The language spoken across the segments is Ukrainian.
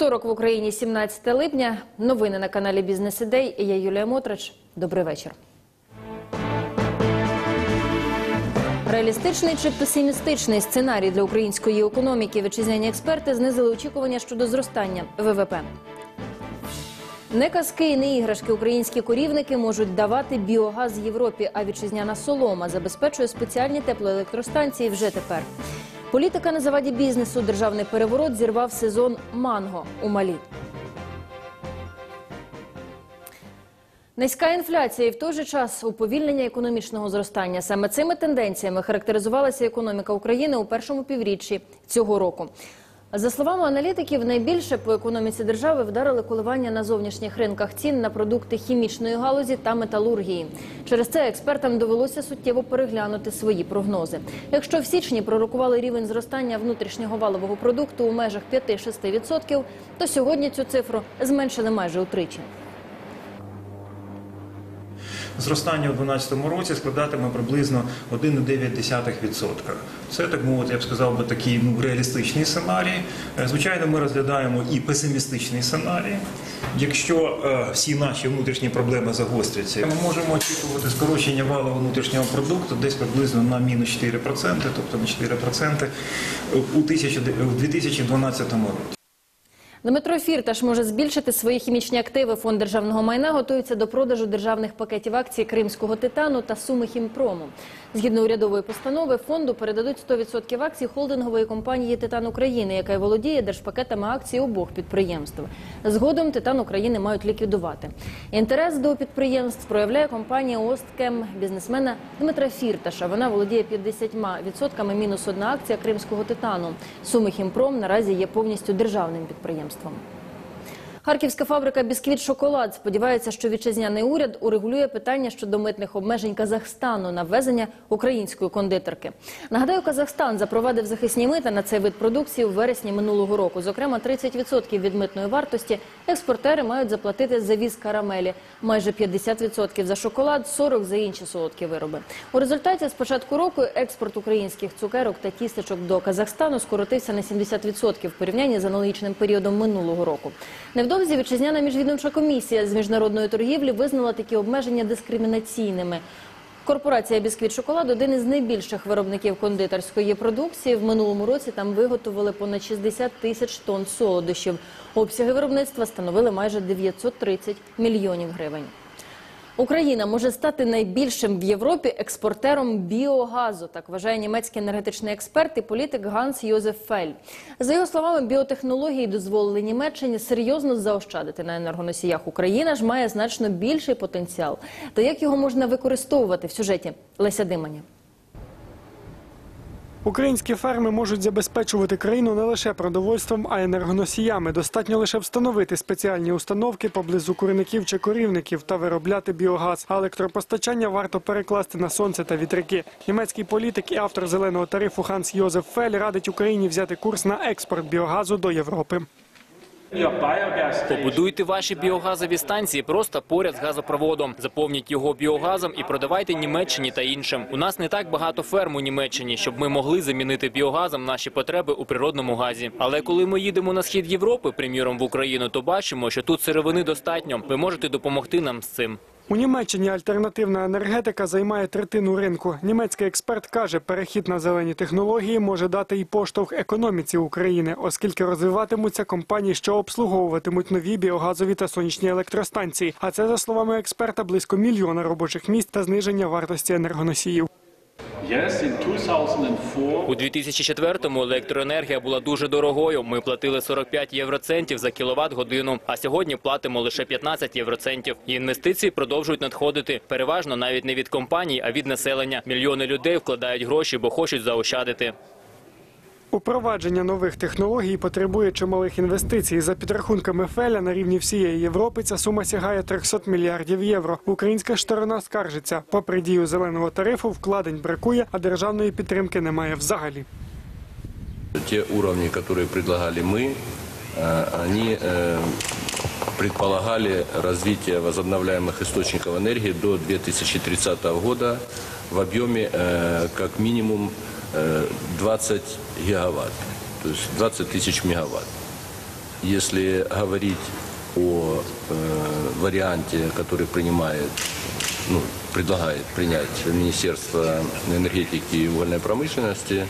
Вівторок в Україні 17 липня. Новини на каналі Бізнес Ідей. Я Юлія Мотрич. Добрий вечір. Реалістичний чи песимістичний сценарій для української економіки вітчизняні експерти знизили очікування щодо зростання ВВП. Не казки і не іграшки українські корівники можуть давати біогаз Європі, а вітчизняна солома забезпечує спеціальні теплоелектростанції вже тепер. Політика на заваді бізнесу, державний переворот зірвав сезон манго у Малі. Низька інфляція і в той же час уповільнення економічного зростання. Саме цими тенденціями характеризувалася економіка України у першому півріччі цього року. За словами аналітиків, найбільше по економіці держави вдарили коливання на зовнішніх ринках цін на продукти хімічної галузі та металургії. Через це експертам довелося суттєво переглянути свої прогнози. Якщо в січні пророкували рівень зростання внутрішнього валового продукту у межах 5-6%, то сьогодні цю цифру зменшили майже утричі. Зростання у 2012 році складатиме приблизно 1,9%. Це так мовити, я б сказав би такий ну, реалістичний сценарій. Е, Звичайно, ми розглядаємо і песимістичний сценарій. Якщо е, всі наші внутрішні проблеми загостряться, ми можемо очікувати скорочення валового внутрішнього продукту десь приблизно на мінус 4%, тобто на 4% у, тисячі- у 2012 році. Дмитро Фірташ може збільшити свої хімічні активи. Фонд державного майна готується до продажу державних пакетів акцій Кримського титану та Суми Хімпрому. Згідно урядової постанови, фонду передадуть 100% акцій холдингової компанії Титан України, яка й володіє держпакетами акцій обох підприємств. Згодом Титан України мають ліквідувати. Інтерес до підприємств проявляє компанія Осткем бізнесмена Дмитра Фірташа. Вона володіє 50% мінус одна акція Кримського титану. Суми Хімпром наразі є повністю державним підприємством. Potomstvom. Харківська фабрика Бісквіт Шоколад сподівається, що вітчизняний уряд урегулює питання щодо митних обмежень Казахстану на ввезення української кондитерки. Нагадаю, Казахстан запровадив захисні мита на цей вид продукції в вересні минулого року. Зокрема, 30% від митної вартості експортери мають заплатити за віз карамелі, майже 50% за шоколад, 40% за інші солодкі вироби. У результаті з початку року експорт українських цукерок та тістечок до Казахстану скоротився на 70% в порівнянні з аналогічним періодом минулого року. Невдовзі вітчизняна міжвідомча комісія з міжнародної торгівлі визнала такі обмеження дискримінаційними. Корпорація Бісквіт Шоколад один із найбільших виробників кондитерської продукції. В минулому році там виготовили понад 60 тисяч тонн солодощів. Обсяги виробництва становили майже 930 мільйонів гривень. Україна може стати найбільшим в Європі експортером біогазу, так вважає німецький енергетичний експерт і політик Ганс Йозеф Фель. За його словами, біотехнології дозволили Німеччині серйозно заощадити на енергоносіях. Україна ж має значно більший потенціал. Та як його можна використовувати в сюжеті Леся Диманя? Українські ферми можуть забезпечувати країну не лише продовольством, а й енергоносіями. Достатньо лише встановити спеціальні установки поблизу курників чи корівників та виробляти біогаз. А електропостачання варто перекласти на сонце та вітряки. Німецький політик і автор зеленого тарифу Ханс Йозеф Фель радить Україні взяти курс на експорт біогазу до Європи. Побудуйте ваші біогазові станції просто поряд з газопроводом. Заповніть його біогазом і продавайте Німеччині та іншим. У нас не так багато ферм у Німеччині, щоб ми могли замінити біогазом наші потреби у природному газі. Але коли ми їдемо на схід Європи, приміром в Україну, то бачимо, що тут сировини достатньо. Ви можете допомогти нам з цим. У Німеччині альтернативна енергетика займає третину ринку. Німецький експерт каже, перехід на зелені технології може дати і поштовх економіці України, оскільки розвиватимуться компанії, що обслуговуватимуть нові біогазові та сонячні електростанції. А це, за словами експерта, близько мільйона робочих місць та зниження вартості енергоносіїв. Yes, in 2004, У 2004-му електроенергія була дуже дорогою. Ми платили 45 євроцентів за кіловат годину, а сьогодні платимо лише 15 євроцентів. Інвестиції продовжують надходити переважно навіть не від компаній, а від населення. Мільйони людей вкладають гроші, бо хочуть заощадити. Упровадження нових технологій потребує чималих інвестицій. За підрахунками Феля на рівні всієї Європи ця сума сягає 300 мільярдів євро. Українська сторона скаржиться. Попри дію зеленого тарифу, вкладень бракує, а державної підтримки немає взагалі. Те уровни, которые предлагали мы, э, они э, предполагали развитие возобновляемых источников энергии до 2030 года в объеме э, как минимум э, 20 гигаватт, то есть 20 тысяч мегаватт. Если говорить о э, варианте, который принимает, ну, предлагает принять Министерство энергетики и угольной промышленности,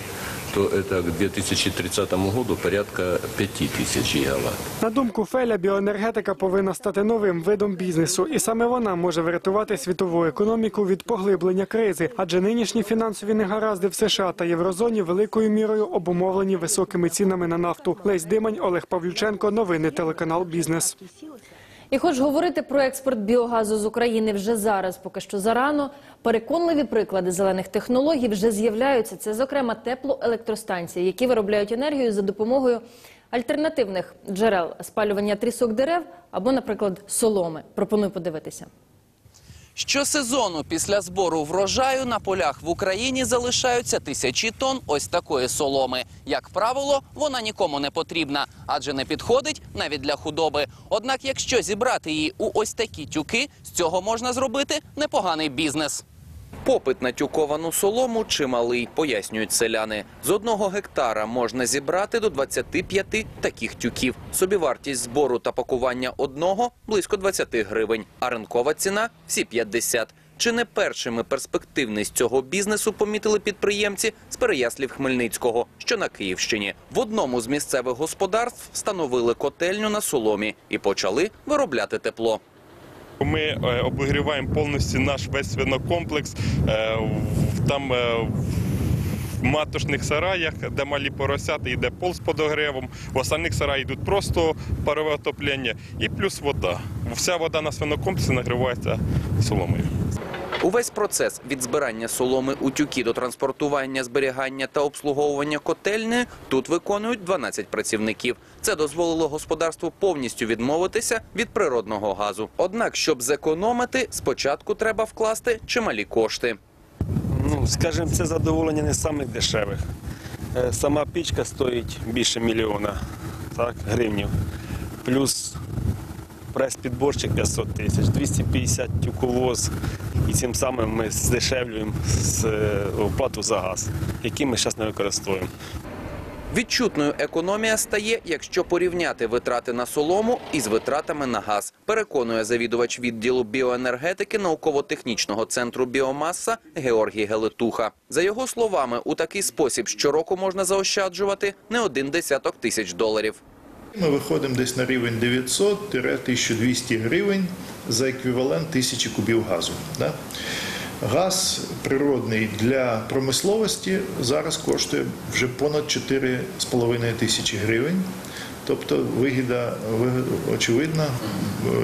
то это к 2030 году порядка 5 тысяч гигаватт. На думку Феля, біоенергетика повинна стати новим видом бізнесу, і саме вона може врятувати світову економіку від поглиблення кризи, адже нинішні фінансові негаразди в США та єврозоні великою мірою обумовлені високими цінами на нафту. Лесь Димань, Олег Павлюченко, новини телеканал Бізнес. І хоч говорити про експорт біогазу з України вже зараз, поки що зарано, переконливі приклади зелених технологій вже з'являються. Це, зокрема, теплоелектростанції, які виробляють енергію за допомогою альтернативних джерел спалювання трісок дерев або, наприклад, соломи. Пропоную подивитися. Щосезону після збору врожаю на полях в Україні залишаються тисячі тонн ось такої соломи. Як правило, вона нікому не потрібна, адже не підходить навіть для худоби. Однак, якщо зібрати її у ось такі тюки, з цього можна зробити непоганий бізнес. Попит на тюковану солому чималий, пояснюють селяни. З одного гектара можна зібрати до 25 таких тюків. Собівартість збору та пакування одного – близько 20 гривень, а ринкова ціна – всі 50. Чи не першими перспективність цього бізнесу помітили підприємці з Переяслів Хмельницького, що на Київщині. В одному з місцевих господарств встановили котельню на соломі і почали виробляти тепло. Ми е, обігріваємо повністю наш весь свинокомплекс. Е, Там е, в маточних сараях, де малі поросяти, йде пол з подогревом. В остальних сараях йдуть просто парове отоплення і плюс вода. Вся вода на свинокомплексі нагрівається соломою. Увесь процес від збирання соломи у тюки до транспортування, зберігання та обслуговування котельні тут виконують 12 працівників. Це дозволило господарству повністю відмовитися від природного газу. Однак, щоб зекономити, спочатку треба вкласти чималі кошти. Ну, скажімо, це задоволення не самих дешевих. Е, Сама пічка стоїть більше мільйона так, гривнів. Плюс прес-підборчик 500 тисяч, 250 тюковоз. І цим самим ми здешевлюємо е, оплату за газ, який ми зараз не використовуємо. Відчутною економія стає, якщо порівняти витрати на солому із витратами на газ, переконує завідувач відділу біоенергетики науково-технічного центру біомаса Георгій Гелетуха. За його словами, у такий спосіб щороку можна заощаджувати не один десяток тисяч доларів. Ми виходимо десь на рівень 900-1200 гривень за еквівалент тисячі кубів газу. Да? Газ природний для промисловості зараз коштує вже понад 4,5 тисячі гривень. Тобто вигіда очевидна,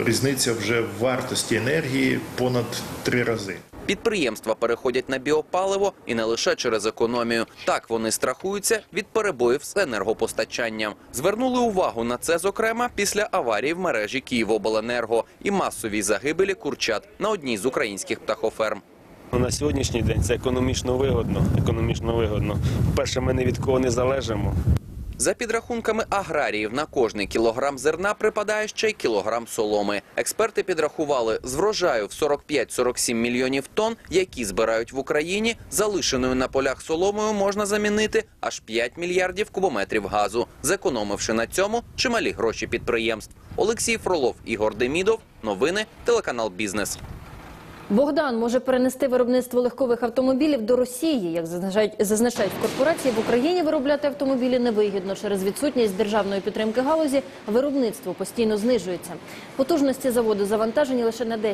різниця вже в вартості енергії понад три рази. Підприємства переходять на біопаливо і не лише через економію. Так вони страхуються від перебоїв з енергопостачанням. Звернули увагу на це, зокрема, після аварії в мережі Київобленерго і масовій загибелі курчат на одній з українських птахоферм. Ну, На сьогоднішній день це економічно вигодно. Економічно вигодно. Перше, ми ні від кого не залежимо. За підрахунками аграріїв, на кожний кілограм зерна припадає ще й кілограм соломи. Експерти підрахували, з врожаю в 45-47 мільйонів тонн, які збирають в Україні, залишеною на полях соломою можна замінити аж 5 мільярдів кубометрів газу, зекономивши на цьому чималі гроші підприємств. Олексій Фролов, Ігор Демідов. Новини, телеканал Бізнес. Богдан може перенести виробництво легкових автомобілів до Росії. Як зазначають, зазначають в корпорації, в Україні виробляти автомобілі невигідно. Через відсутність державної підтримки галузі виробництво постійно знижується. Потужності заводу завантажені лише на 10%.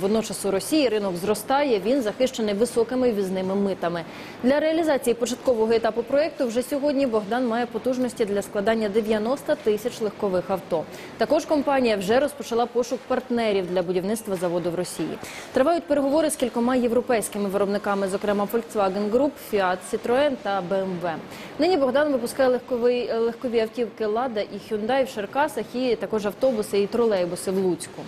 Водночас у Росії ринок зростає, він захищений високими ввізними митами. Для реалізації початкового етапу проєкту вже сьогодні Богдан має потужності для складання 90 тисяч легкових авто. Також компанія вже розпочала пошук партнерів для будівництва заводу в Росії. Тривають переговори з кількома європейськими виробниками, зокрема Volkswagen Group, Fiat, Citroën та BMW. Нині Богдан випускає легковий, легкові автівки Лада і Hyundai в Черкасах і також автобуси і тролейбуси в Луцьку.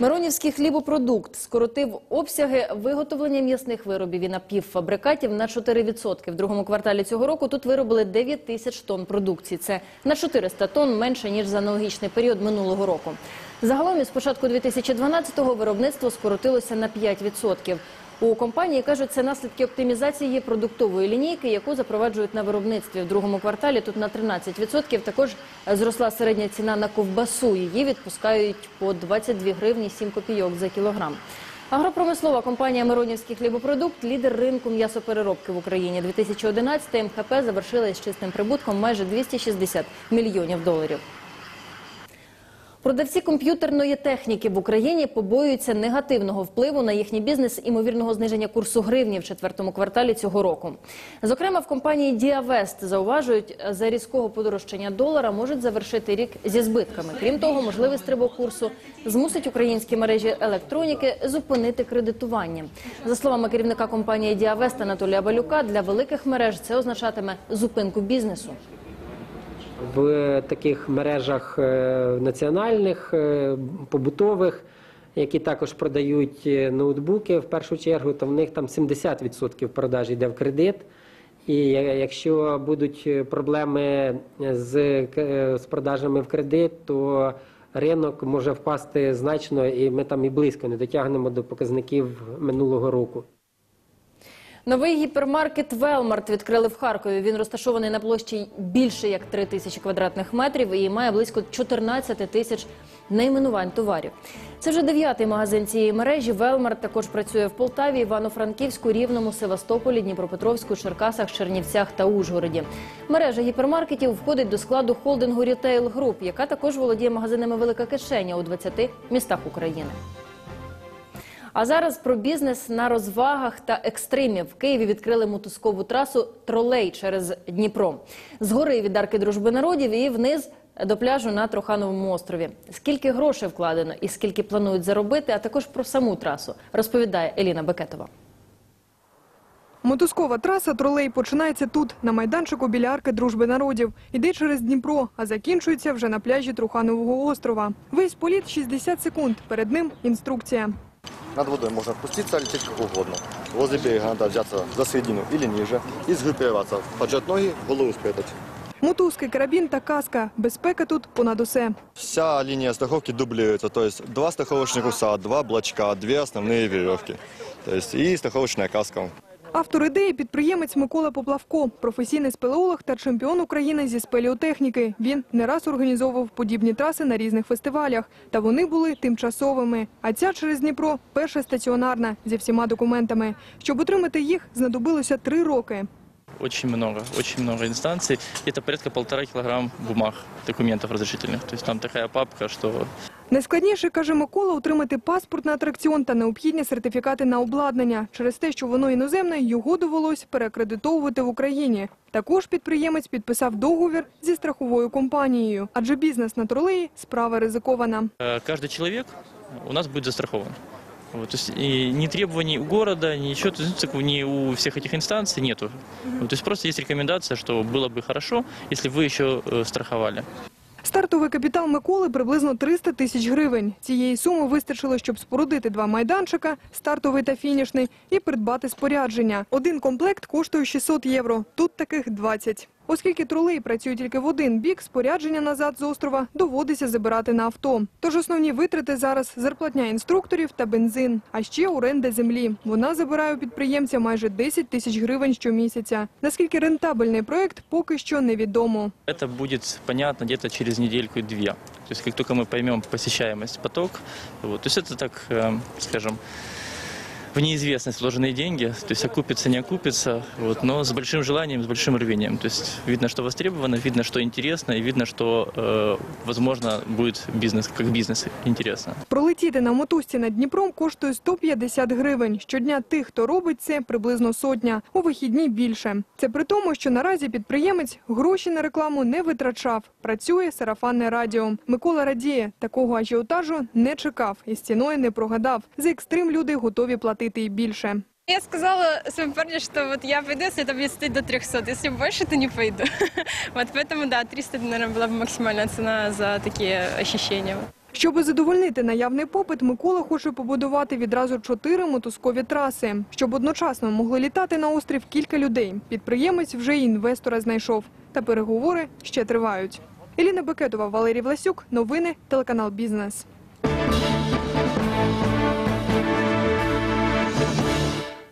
Миронівський хлібопродукт скоротив обсяги виготовлення м'ясних виробів і напівфабрикатів на 4%. В другому кварталі цього року тут виробили 9 тисяч тонн продукції. Це на 400 тонн менше, ніж за аналогічний період минулого року. Загалом із початку 2012-го виробництво скоротилося на 5%. У компанії кажуть, це наслідки оптимізації продуктової лінійки, яку запроваджують на виробництві. В другому кварталі тут на 13%. Також зросла середня ціна на ковбасу. Її відпускають по 22 гривні 7 копійок за кілограм. Агропромислова компанія Миронівський хлібопродукт – лідер ринку м'ясопереробки в Україні. 2011 МХП завершила із чистим прибутком майже 260 мільйонів доларів. Продавці комп'ютерної техніки в Україні побоюються негативного впливу на їхній бізнес імовірного зниження курсу гривні в четвертому кварталі цього року. Зокрема, в компанії Діавест зауважують, за різкого подорожчання долара можуть завершити рік зі збитками. Крім того, можливий стрибок курсу змусить українські мережі електроніки зупинити кредитування. За словами керівника компанії Діавест Анатолія Балюка, для великих мереж це означатиме зупинку бізнесу. В таких мережах е, національних, е, побутових, які також продають е, ноутбуки в першу чергу, то в них там 70% продаж йде в кредит. І якщо будуть проблеми з, з продажами в кредит, то ринок може впасти значно, і ми там і близько не дотягнемо до показників минулого року. Новий гіпермаркет Велмарт відкрили в Харкові. Він розташований на площі більше як 3 тисячі квадратних метрів і має близько 14 тисяч найменувань товарів. Це вже дев'ятий магазин цієї мережі. Велмарт також працює в Полтаві, Івано-Франківську, Рівному, Севастополі, Дніпропетровську, Черкасах, Чернівцях та Ужгороді. Мережа гіпермаркетів входить до складу холдингу Retail Group, яка також володіє магазинами Велика кишеня у 20 містах України. А зараз про бізнес на розвагах та екстримі. В Києві відкрили мотузкову трасу тролей через Дніпро. Згори від арки дружби народів і вниз до пляжу на Трохановому острові. Скільки грошей вкладено і скільки планують заробити, а також про саму трасу, розповідає Еліна Бекетова. Мотузкова траса тролей починається тут, на майданчику біля арки дружби народів. Іде через Дніпро, а закінчується вже на пляжі Труханового острова. Весь політ 60 секунд. Перед ним інструкція. Над водой можно опуститься, лететь как угодно. Возле берега надо взяться за середину или ниже и сгруппироваться, поджать ноги, голову спрятать. Мотузки, карабін та каска. Безпека тут понад усе. Вся лінія страховки дублюється. Тобто два страховочні куса, два блочка, дві основні веревки. Тобто і страховочна каска. Автор ідеї – підприємець Микола Поплавко, професійний спелеолог та чемпіон України зі спеліотехніки. Він не раз організовував подібні траси на різних фестивалях. Та вони були тимчасовими. А ця через Дніпро – перша стаціонарна, зі всіма документами. Щоб отримати їх, знадобилося три роки. Очень много, очень много инстанций. Это порядка полтора килограмм бумаг, документов разрешительных. То есть там такая папка, что Найскладніше, каже Микола, отримати паспорт на атракціон та необхідні сертифікати на обладнання. Через те, що воно іноземне, його довелось переакредитовувати в Україні. Також підприємець підписав договір зі страховою компанією, адже бізнес на тролеї – справа ризикована. э, каждый человек у нас будет застрахован. Вот, то есть и ни требований у города, ничего, то есть, ну, ни у всех этих инстанций нету. Вот, то есть просто есть рекомендация, что было бы хорошо, если вы еще э, страховали. Стартовий капітал Миколи приблизно 300 тисяч гривень. Цієї суми вистачило, щоб спорудити два майданчика, стартовий та фінішний, і придбати спорядження. Один комплект коштує 600 євро, тут таких 20. Оскільки тролей працює тільки в один бік, спорядження назад з острова доводиться забирати на авто. Тож основні витрати зараз – зарплатня інструкторів та бензин, а ще оренда землі. Вона забирає у підприємця майже 10 тисяч гривень щомісяця. Наскільки рентабельний проект, поки що невідомо. Это будет понятно где-то через недельку-две. То есть как только мы поймем посещаемость, поток, вот, то есть это так, э, скажем, в неизвестность вложенные деньги, то есть окупится, не окупится, вот, но с большим желанием, с большим рвением. То есть видно, что востребовано, видно, что интересно, и видно, что, э, возможно, будет бизнес, как бизнес интересно. Пролетіти на мотузці над Дніпром коштує 150 гривень. Щодня тих, хто робить це, приблизно сотня. У вихідні більше. Це при тому, що наразі підприємець гроші на рекламу не витрачав. Працює сарафанне радіо. Микола радіє, такого ажіотажу не чекав і з ціною не прогадав. За екстрим люди готові платити і більше. Я сказала своему парню, что вот я пойду, если это будет стоить до 300. Если больше, то не пойду. Вот поэтому, да, 300, наверное, была бы максимальная цена за такие ощущения. Щоби задовольнити наявний попит, Микола хоче побудувати відразу чотири мотузкові траси, щоб одночасно могли літати на острів кілька людей. Підприємець вже й інвестора знайшов. Та переговори ще тривають. Еліна Бекетова, Валерій Власюк. Новини, телеканал Бізнес.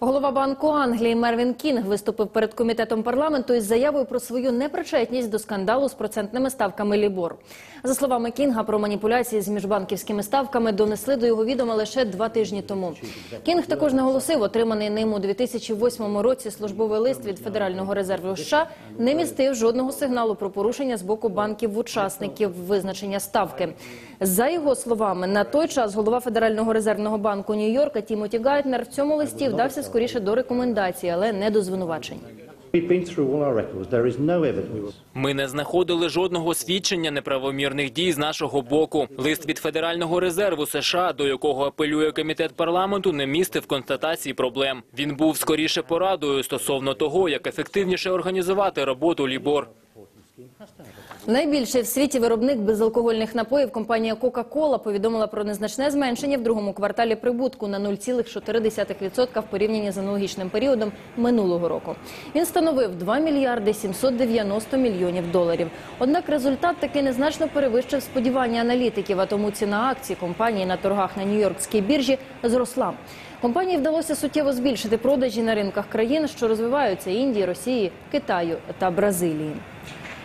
Глава Банку Англії Мервін Кінг виступив перед комітетом парламенту із заявою про свою непричетність до скандалу з процентними ставками Лібор. За словами Кінга, про маніпуляції з міжбанківськими ставками донесли до його відома лише два тижні тому. Кінг також наголосив, отриманий ним у 2008 році службовий лист від Федерального резерву США не містив жодного сигналу про порушення з боку банків-учасників визначення ставки. За його словами, на той час голова Федерального резервного банку Нью-Йорка Тімоті Гайтнер в цьому листі вдався скоріше до рекомендацій, але не до звинувачень. Ми не знаходили жодного свідчення неправомірних дій з нашого боку. Лист від Федерального резерву США, до якого апелює комітет парламенту, не містив констатації проблем. Він був скоріше порадою стосовно того, як ефективніше організувати роботу Лібор. Найбільший в світі виробник безалкогольних напоїв компанія Coca-Cola повідомила про незначне зменшення в другому кварталі прибутку на 0,4% в порівнянні з аналогічним періодом минулого року. Він становив 2 мільярди 790 мільйонів доларів. Однак результат таки незначно перевищив сподівання аналітиків, а тому ціна акцій компанії на торгах на Нью-Йоркській біржі зросла. Компанії вдалося суттєво збільшити продажі на ринках країн, що розвиваються Індії, Росії, Китаю та Бразилії.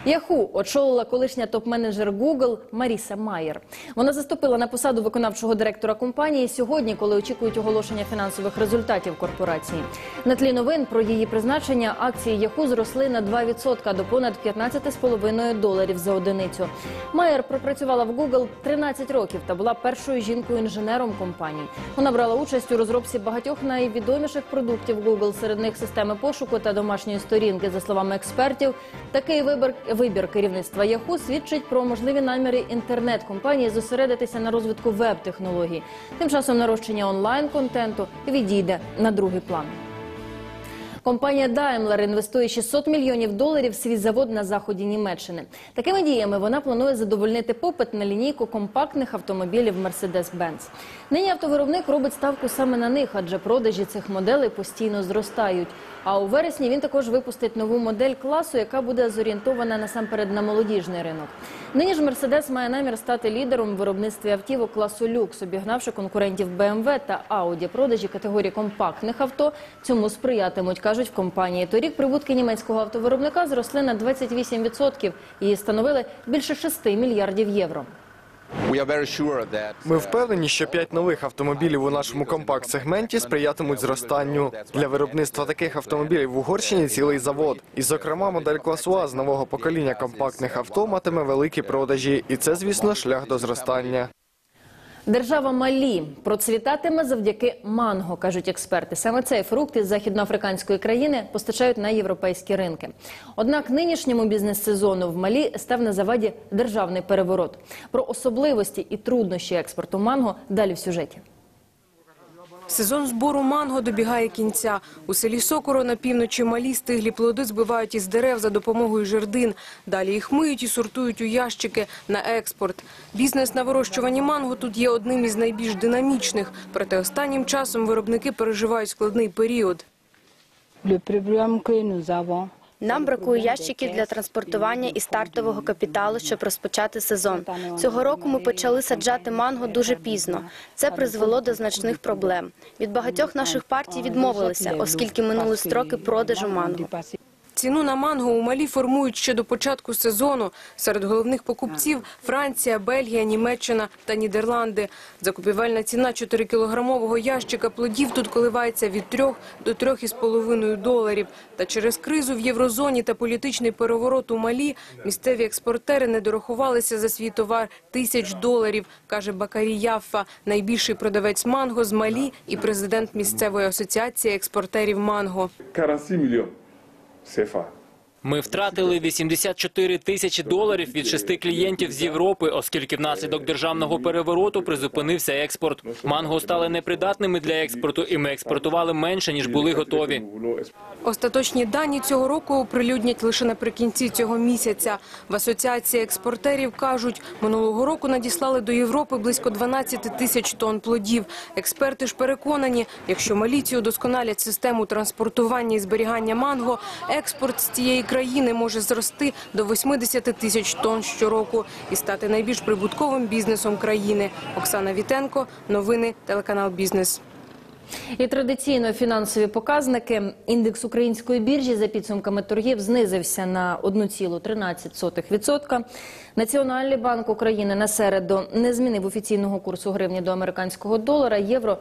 Яху очолила колишня топ-менеджер Google Маріса Майер. Вона заступила на посаду виконавчого директора компанії сьогодні, коли очікують оголошення фінансових результатів корпорації. На тлі новин про її призначення акції Яху зросли на 2% до понад 15,5 доларів за одиницю. Майер пропрацювала в Google 13 років та була першою жінкою-інженером компанії. Вона брала участь у розробці багатьох найвідоміших продуктів Google, серед них системи пошуку та домашньої сторінки. За словами експертів, такий вибір вибір керівництва Яху свідчить про можливі наміри інтернет-компанії зосередитися на розвитку веб-технологій. Тим часом нарощення онлайн-контенту відійде на другий план. Компанія Daimler інвестує 600 мільйонів доларів в свій завод на заході Німеччини. Такими діями вона планує задовольнити попит на лінійку компактних автомобілів Mercedes-Benz. Нині автовиробник робить ставку саме на них, адже продажі цих моделей постійно зростають. А у вересні він також випустить нову модель класу, яка буде зорієнтована насамперед на молодіжний ринок. Нині ж Mercedes має намір стати лідером у виробництві автівок класу люкс, обігнавши конкурентів BMW та Audi. Продажі категорії компактних авто цьому сприятимуть, кажуть в компанії. Торік прибутки німецького автовиробника зросли на 28% і становили більше 6 мільярдів євро. Ми впевнені, що п'ять нових автомобілів у нашому компакт-сегменті сприятимуть зростанню. Для виробництва таких автомобілів в Угорщині цілий завод. І, зокрема, модель класу А з нового покоління компактних авто матиме великі продажі. І це, звісно, шлях до зростання. Держава Малі процвітатиме завдяки манго, кажуть експерти. Саме цей фрукт із західноафриканської країни постачають на європейські ринки. Однак нинішньому бізнес-сезону в Малі став на заваді державний переворот. Про особливості і труднощі експорту манго далі в сюжеті. Сезон збору манго добігає кінця. У селі Сокоро на півночі малі стиглі плоди збивають із дерев за допомогою жердин. Далі їх миють і сортують у ящики на експорт. Бізнес на вирощуванні манго тут є одним із найбільш динамічних. Проте останнім часом виробники переживають складний період. Нам бракує ящиків для транспортування і стартового капіталу, щоб розпочати сезон. Цього року ми почали саджати манго дуже пізно. Це призвело до значних проблем. Від багатьох наших партій відмовилися, оскільки минули строки продажу манго. Ціну на манго у Малі формують ще до початку сезону. Серед головних покупців – Франція, Бельгія, Німеччина та Нідерланди. Закупівельна ціна 4-кілограмового ящика плодів тут коливається від 3 до 3,5 доларів. Та через кризу в єврозоні та політичний переворот у Малі місцеві експортери не дорахувалися за свій товар тисяч доларів, каже Бакарі Яффа, найбільший продавець манго з Малі і президент місцевої асоціації експортерів манго. 46 мільйонів СЕФА. Ми втратили 84 тисячі доларів від шести клієнтів з Європи, оскільки внаслідок державного перевороту призупинився експорт. Манго стали непридатними для експорту, і ми експортували менше ніж були готові. Остаточні дані цього року оприлюднять лише наприкінці цього місяця. В асоціації експортерів кажуть, минулого року надіслали до Європи близько 12 тисяч тонн плодів. Експерти ж переконані, якщо маліці удосконалять систему транспортування і зберігання манго, експорт з цієї країни може зрости до 80 тисяч тонн щороку і стати найбільш прибутковим бізнесом країни. Оксана Вітенко, новини, телеканал Бізнес. І традиційно фінансові показники. Індекс української біржі за підсумками торгів знизився на 1,13%. Національний банк України на середу не змінив офіційного курсу гривні до американського долара. Євро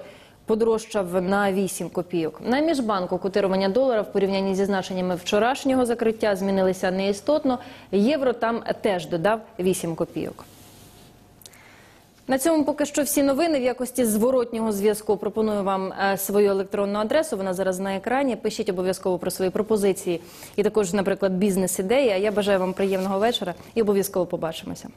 подорожчав на 8 копійок. На міжбанку котирування долара в порівнянні зі значеннями вчорашнього закриття змінилися неістотно. Євро там теж додав 8 копійок. На цьому поки що всі новини в якості зворотнього зв'язку. Пропоную вам е, свою електронну адресу. Вона зараз на екрані. Пишіть обов'язково про свої пропозиції і також, наприклад, бізнес-ідеї. А я бажаю вам приємного вечора і обов'язково побачимося.